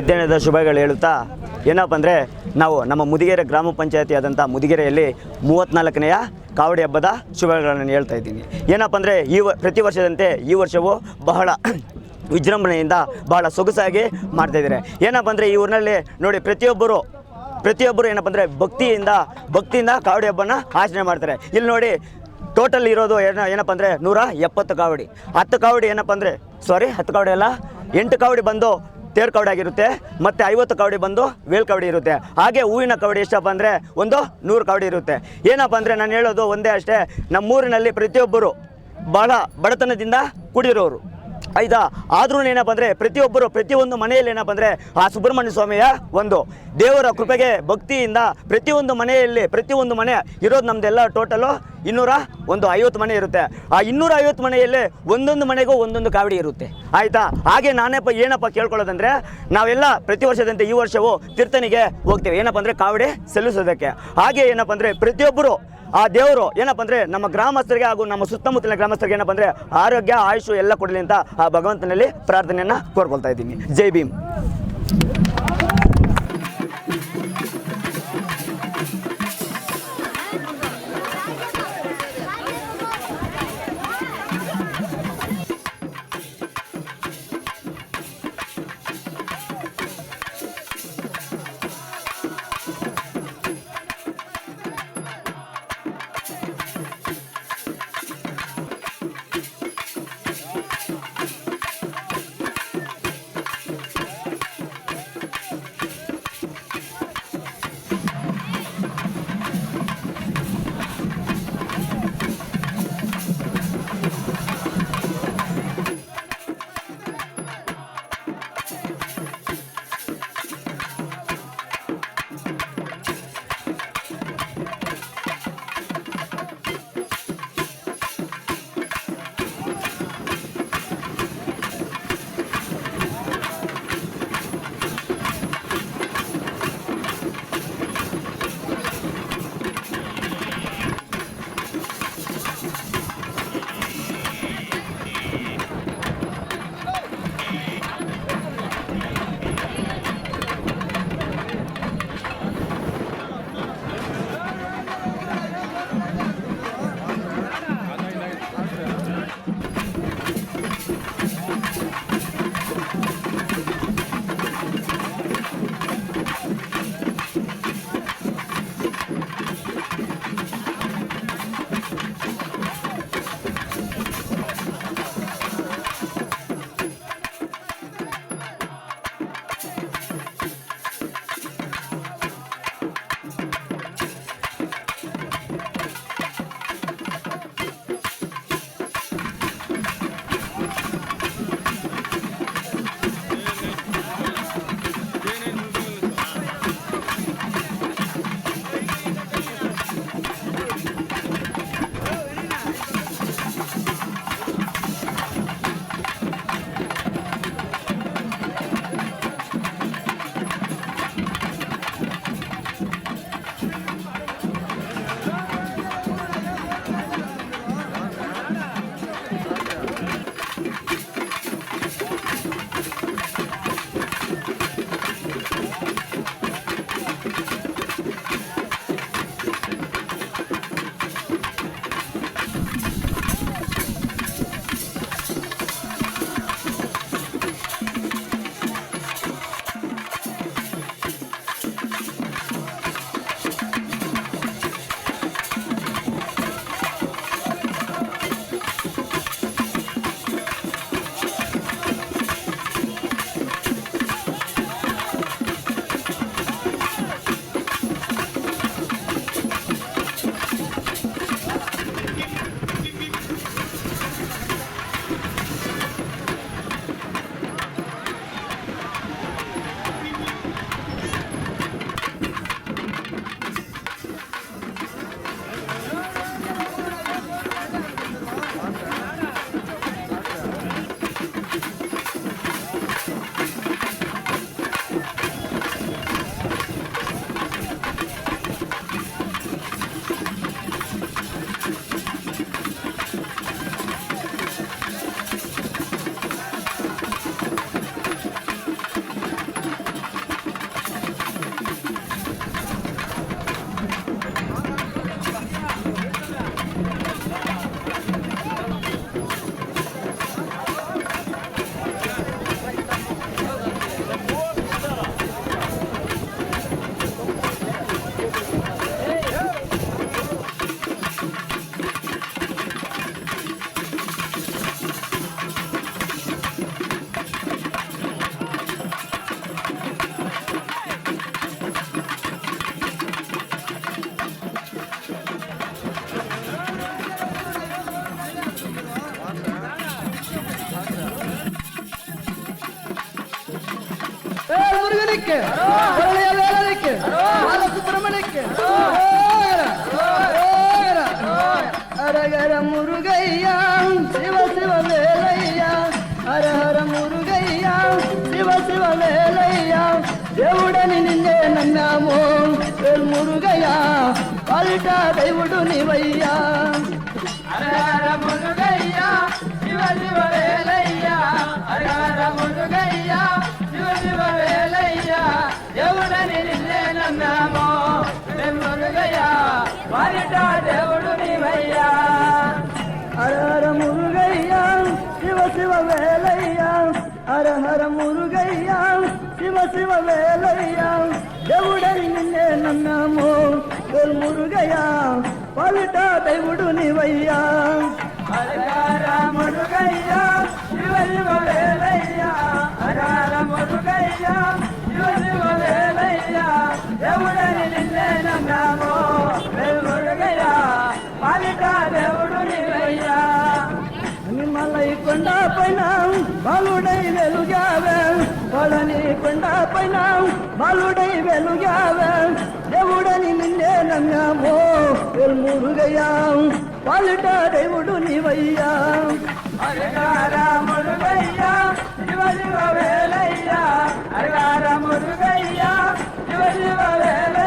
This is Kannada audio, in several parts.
ಮಧ್ಯಾಹ್ನದ ಶುಭಗಳು ಹೇಳುತ್ತಾ, ಏನಪ್ಪ ಅಂದರೆ ನಾವು ನಮ್ಮ ಮುದಿಗೆರೆ ಗ್ರಾಮ ಪಂಚಾಯತಿ ಆದಂಥ ಮುದಿಗೆರೆಯಲ್ಲಿ ಮೂವತ್ತ್ನಾಲ್ಕನೆಯ ಕಾವಡಿ ಹಬ್ಬದ ಶುಭಗಳನ್ನು ಹೇಳ್ತಾ ಇದ್ದೀನಿ. ಏನಪ್ಪ ಅಂದರೆ ಈ ಪ್ರತಿ ವರ್ಷದಂತೆ ಈ ವರ್ಷವೂ ಬಹಳ ವಿಜೃಂಭಣೆಯಿಂದ ಬಹಳ ಸೊಗಸಾಗಿ ಮಾಡ್ತಾಯಿದ್ದಾರೆ ಏನಪ್ಪ ಅಂದರೆ ಈ ಊರಿನಲ್ಲಿ ನೋಡಿ ಪ್ರತಿಯೊಬ್ಬರು ಪ್ರತಿಯೊಬ್ಬರು ಏನಪ್ಪ ಅಂದರೆ ಭಕ್ತಿಯಿಂದ ಭಕ್ತಿಯಿಂದ ಕಾವಡಿ ಹಬ್ಬನ ಆಚರಣೆ ಮಾಡ್ತಾರೆ. ಇಲ್ಲಿ ನೋಡಿ ಟೋಟಲ್ ಇರೋದು ಏನ, ಏನಪ್ಪ ಅಂದರೆ ನೂರ ಎಪ್ಪತ್ತು ಕಾವಡಿ. ಹತ್ತು ಕಾವಡಿ ಏನಪ್ಪ ಅಂದರೆ ಸಾರಿ ಹತ್ತು ಕಾವಡಿ ಅಲ್ಲ, ಎಂಟು ಕಾವಡಿ ಬಂದು ತೇರು ಕವಡೆ ಆಗಿರುತ್ತೆ, ಮತ್ತು ಐವತ್ತು ಕವಡೆ ಬಂದು ವೇಲ್ ಕವಡೆ ಇರುತ್ತೆ. ಹಾಗೆ ಹೂವಿನ ಕವಡಿ ಎಷ್ಟಪ್ಪ ಅಂದರೆ ಒಂದು ನೂರು ಕವಡೆ ಇರುತ್ತೆ. ಏನಪ್ಪ ಅಂದರೆ ನಾನು ಹೇಳೋದು ಒಂದೇ ಅಷ್ಟೇ, ನಮ್ಮೂರಿನಲ್ಲಿ ಪ್ರತಿಯೊಬ್ಬರು ಬಹಳ ಬಡತನದಿಂದ ಕೂಡಿರೋರು. ಆಯ್ತಾ ಆದ್ರೂ ಏನಪ್ಪ ಅಂದರೆ ಪ್ರತಿಯೊಬ್ಬರು ಪ್ರತಿಯೊಂದು ಮನೆಯಲ್ಲಿ ಏನಪ್ಪ ಅಂದರೆ ಆ ಸುಬ್ರಹ್ಮಣ್ಯ ಸ್ವಾಮಿಯ ಒಂದು ದೇವರ ಕೃಪೆಗೆ ಭಕ್ತಿಯಿಂದ ಪ್ರತಿಯೊಂದು ಮನೆಯಲ್ಲಿ ಪ್ರತಿಯೊಂದು ಮನೆ ಇರೋದು ನಮ್ಮದೆಲ್ಲ ಟೋಟಲು ಇನ್ನೂರ ಒಂದು ಐವತ್ತು ಮನೆ ಇರುತ್ತೆ. ಆ ಇನ್ನೂರ ಐವತ್ತು ಮನೆಯಲ್ಲಿ ಒಂದೊಂದು ಮನೆಗೂ ಒಂದೊಂದು ಕಾವಡಿ ಇರುತ್ತೆ. ಆಯಿತಾ? ಹಾಗೆ ನಾನೇಪ್ಪ ಏನಪ್ಪ ಕೇಳ್ಕೊಳ್ಳೋದಂದರೆ, ನಾವೆಲ್ಲ ಪ್ರತಿ ವರ್ಷದಂತೆ ಈ ವರ್ಷವೂ ತೀರ್ಥನಿಗೆ ಹೋಗ್ತೇವೆ. ಏನಪ್ಪ ಅಂದರೆ ಕಾವಡಿ ಸಲ್ಲಿಸೋದಕ್ಕೆ. ಹಾಗೆ ಏನಪ್ಪ ಅಂದರೆ ಪ್ರತಿಯೊಬ್ಬರು, ಆ ದೇವರು ಏನಪ್ಪ ಅಂದರೆ ನಮ್ಮ ಗ್ರಾಮಸ್ಥರಿಗೆ ಹಾಗೂ ನಮ್ಮ ಸುತ್ತಮುತ್ತಲಿನ ಗ್ರಾಮಸ್ಥರಿಗೆ ಏನಪ್ಪ ಅಂದರೆ ಆರೋಗ್ಯ ಆಯುಷು ಎಲ್ಲ ಕೊಡಲಿ ಅಂತ ಆ ಭಗವಂತನಲ್ಲಿ ಪ್ರಾರ್ಥನೆಯನ್ನು ಕೋರ್ಕೊಳ್ತಾ ಇದ್ದೀನಿ. ಜೈ ಭೀಮ್. சுப்பிரமணிக்கு முரளியா வேலனுக்கு பால சுப்பிரமணிக்கு அரகர முருகையா சிவ சிவ வேலையா. அரஹர முருகையா சிவ சிவ வேலையா. దేవుడని నిన్నే నమ్మాము మురుగయ్యా పల్టా దేవుడు నివయ్యా దేవుడు నీవయ్యా. హర హర మురుగయ్య శివ శివ వేలయ్యా. హర హర మురుగయ్యా శివ శివ వేలయ్యా. దేవుడని నిన్నే నన్నాము వేల్ మురుగయ్య పాలిట దేవుడు నీవయ్యా. హర మురుగయ్య శివ శివ వేలయ్యా. హర హర మురుగయ్యా శివ శివ వేలయ్యా. దేవుడని నిన్నే నమ్మాము. కొండ పైన బాలుడై వెలుగావే పళని కొండ పైన బాలుడై వెలుగావే దేవుడని నిన్నే నమ్మాము మురుగయ్యా పాలిట దేవుడు నీవయ్యా హరిగార మురుగయ్య శివ శివ వేలయ్య హరిగార మురుగయ్య శివ శివ వేలయ్య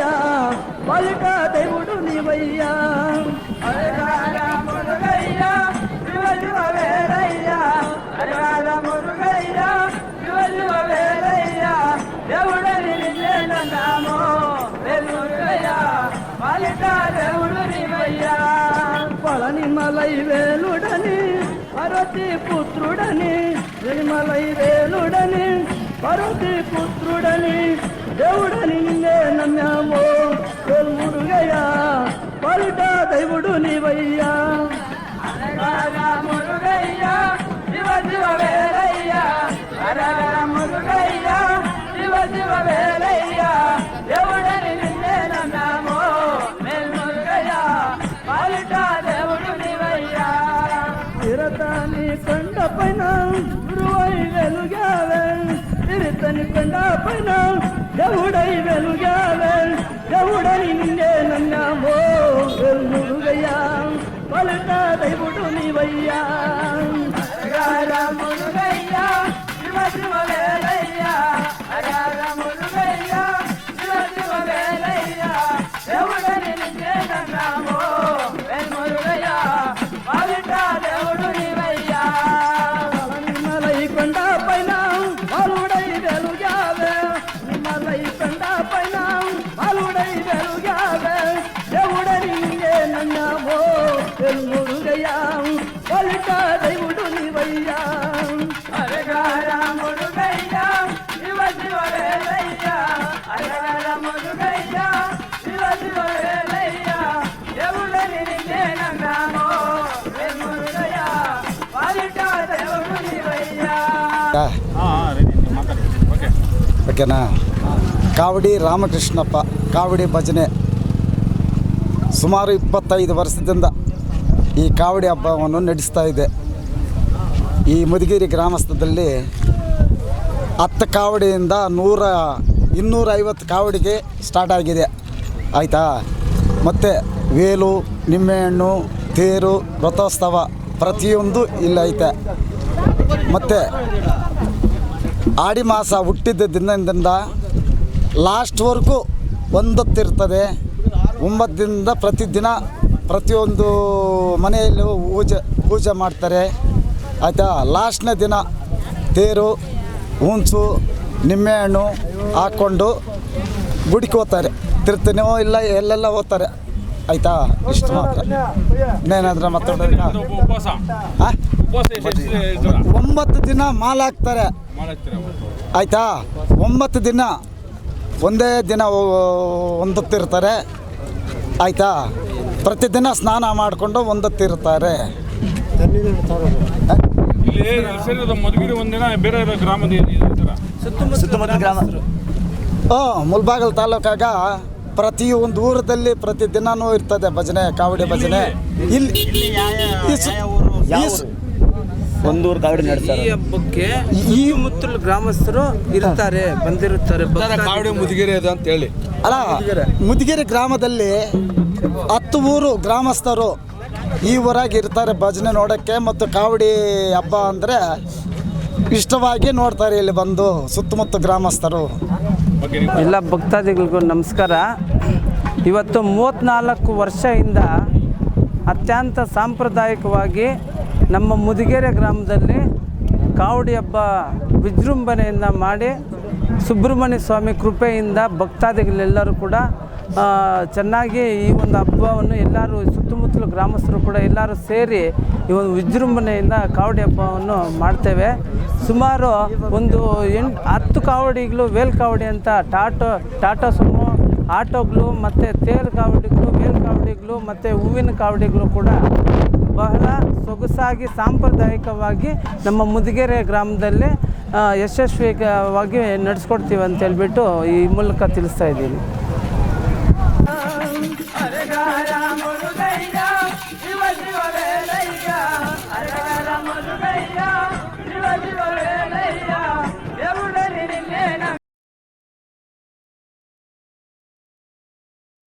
అయ్యా పలుక దేవుడు నీవయ్యా. దేవుడని నిన్నేనామో వేలుడని పరతి పుత్రుడని నిర్మలై వేలుడని పరతి పుత్రుడని దేవుడని నిన్నే నమ్మాము. మురుగయ్యా పలిట దేవుడు నీవయ్యా. హరహర శివ శివ వేలయ్య. హరహర శివ శివ వేలయ్య. దేవుడని నిన్నే నమ్మాము. మురుగయ్య పాలిట దేవుడు నీవయ్యా. తిరతాని కొండ పైన గురువై వెలుగావే. తిరుతని కొండ పైన ఎవడై వెలుగావెల్ ఎవడై నిన్నే నన్నామో వెలుగుగయా పలుట దైవుడు నీవయ్యా. రాముడుగయ్యా శివ శివ వేలయ్యా. రాముడుగయ్యా ಕಾವಡಿ ರಾಮಕೃಷ್ಣಪ್ಪ ಕಾವಡಿ ಭಜನೆ ಸುಮಾರು ಇಪ್ಪತ್ತೈದು ವರ್ಷದಿಂದ ಈ ಕಾವಡಿ ಹಬ್ಬವನ್ನು ನಡೆಸ್ತಾ ಇದೆ. ಈ ಮಧುಗಿರಿ ಗ್ರಾಮಸ್ಥದಲ್ಲಿ ಹತ್ತು ಕಾವಡಿಯಿಂದ ನೂರ, ಇನ್ನೂರೈವತ್ತು ಕಾವಡಿಗೆ ಸ್ಟಾರ್ಟ್ ಆಗಿದೆ. ಆಯಿತಾ? ಮತ್ತು ವೇಲು, ನಿಂಬೆಹಣ್ಣು, ತೇರು, ರಥೋತ್ಸವ ಪ್ರತಿಯೊಂದು ಇಲ್ಲೈತೆ. ಮತ್ತು ಆಡಿ ಮಾಸ ಹುಟ್ಟಿದ ದಿನದಿಂದ ಲಾಸ್ಟ್ವರೆಗೂ ಒಂದೊತ್ತಿರ್ತದೆ. ಒಂಬತ್ತಿನಿಂದ ಪ್ರತಿದಿನ ಪ್ರತಿಯೊಂದು ಮನೆಯಲ್ಲೂ ಪೂಜೆ ಪೂಜೆ ಮಾಡ್ತಾರೆ. ಆಯಿತಾ? ಲಾಸ್ಟ್ನೇ ದಿನ ತೇರು, ಹುಣಸು, ನಿಂಬೆಹಣ್ಣು ಹಾಕ್ಕೊಂಡು ಗುಡಿಕೋತಾರೆ ಹೋಗ್ತಾರೆ. ತಿರ್ತೀನೋ ಇಲ್ಲ ಎಲ್ಲೆಲ್ಲ ಹೋಗ್ತಾರೆ. ಆಯಿತಾ? ಇಷ್ಟು ಮಾತ್ರ. ಇನ್ನೇನಾದ್ರೆ ಹೇಳ್ತೀರಾ? ಒಂಬತ್ತು ದಿನ. ಮಾಲ್ ಹಾಕ್ತಾರೆ. ಆಯ್ತಾ? ಒಂಬತ್ತು ದಿನ. ಒಂದೇ ದಿನ ಒಂದೊತ್ತಿರ್ತಾರೆ. ಆಯಿತಾ? ಪ್ರತಿದಿನ ಸ್ನಾನ ಮಾಡಿಕೊಂಡು ಒಂದೊತ್ತಿರ್ತಾರೆ. ಮಧುಗಿರಿ ಒಂದಿನ ಬೇರೆ ಬೇರೆ ಗ್ರಾಮದ ಇದು ಈ ಥರ ಸುತ್ತಮುತ್ತ ಗ್ರಾಮ. ಹಾಂ ಮುಲ್ಬಾಗಲ್ ತಾಲೂಕಾಗ ಪ್ರತಿ ಒಂದು ಊರದಲ್ಲಿ ಪ್ರತಿ ದಿನಾನೂ ಇರ್ತದೆ ಭಜನೆ ಕಾವಡಿ ಭಜನೆ. ಇಲ್ಲಿ ಈ ಸು- ಈ ಸು- ಒಂದೂರು ಕಾವಡಿ ನಡೆಸ್ತಾರೆ. ಈ ಹಬ್ಬಕ್ಕೆ ಈ ಮುತ್ತಲು ಗ್ರಾಮಸ್ಥರು ಇರ್ತಾರೆ ಬಂದಿರುತ್ತಾರೆ ಕಾವಡಿ ಮುದುಗಿರಿ ಅದು ಅಂತ ಹೇಳಿ. ಅಲ್ಲ ಮುದಿಗೆರೆ ಗ್ರಾಮದಲ್ಲಿ ಹತ್ತು ಊರು ಗ್ರಾಮಸ್ಥರು ಈ ಊರಾಗಿ ಇರ್ತಾರೆ ಭಜನೆ ನೋಡೋಕ್ಕೆ ಮತ್ತು ಕಾವಡಿ ಹಬ್ಬ ಅಂದರೆ ಇಷ್ಟವಾಗಿ ನೋಡ್ತಾರೆ ಇಲ್ಲಿ ಬಂದು ಸುತ್ತಮುತ್ತ ಗ್ರಾಮಸ್ಥರು. ಎಲ್ಲ ಭಕ್ತಾದಿಗಳಿಗೂ ನಮಸ್ಕಾರ. ಇವತ್ತು ಮೂವತ್ತ್ನಾಲ್ಕು ವರ್ಷದಿಂದ ಅತ್ಯಂತ ಸಾಂಪ್ರದಾಯಿಕವಾಗಿ ನಮ್ಮ ಮುದಿಗೆರೆ ಗ್ರಾಮದಲ್ಲಿ ಕಾವಡಿ ಹಬ್ಬ ವಿಜೃಂಭಣೆಯಿಂದ ಮಾಡಿ ಸುಬ್ರಹ್ಮಣ್ಯ ಸ್ವಾಮಿ ಕೃಪೆಯಿಂದ ಭಕ್ತಾದಿಗಳೆಲ್ಲರೂ ಕೂಡ ಚೆನ್ನಾಗಿ ಈ ಒಂದು ಹಬ್ಬವನ್ನು ಎಲ್ಲರೂ ಸುತ್ತಮುತ್ತಲು ಗ್ರಾಮಸ್ಥರು ಕೂಡ ಎಲ್ಲರೂ ಸೇರಿ ಈ ಒಂದು ವಿಜೃಂಭಣೆಯಿಂದ ಕಾವಡಿ ಹಬ್ಬವನ್ನು ಮಾಡ್ತೇವೆ. ಸುಮಾರು ಒಂದು ಎಂಟು, ಹತ್ತು ಕಾವಡಿಗಳು ವೇಲ್ ಕಾವಡಿ ಅಂತ ಟಾಟೋ, ಟಾಟಾ ಸುಮೋ ಆಟೋಗಳು ಮತ್ತು ತೇರು ಕಾವಡಿಗಳು, ವೇಲ್ ಕಾವಡಿಗಳು ಮತ್ತು ಹೂವಿನ ಕಾವಡಿಗಳು ಕೂಡ ಬಹಳ ಸೊಗಸಾಗಿ ಸಾಂಪ್ರದಾಯಿಕವಾಗಿ ನಮ್ಮ ಮುದಿಗೆರೆ ಗ್ರಾಮದಲ್ಲಿ ಯಶಸ್ವಿಯಾಗಿ ನಡೆಸ್ಕೊಡ್ತೀವಿ ಅಂತ ಹೇಳ್ಬಿಟ್ಟು ಈ ಮೂಲಕ ತಿಳಿಸ್ತಾ ಇದ್ದೀನಿ.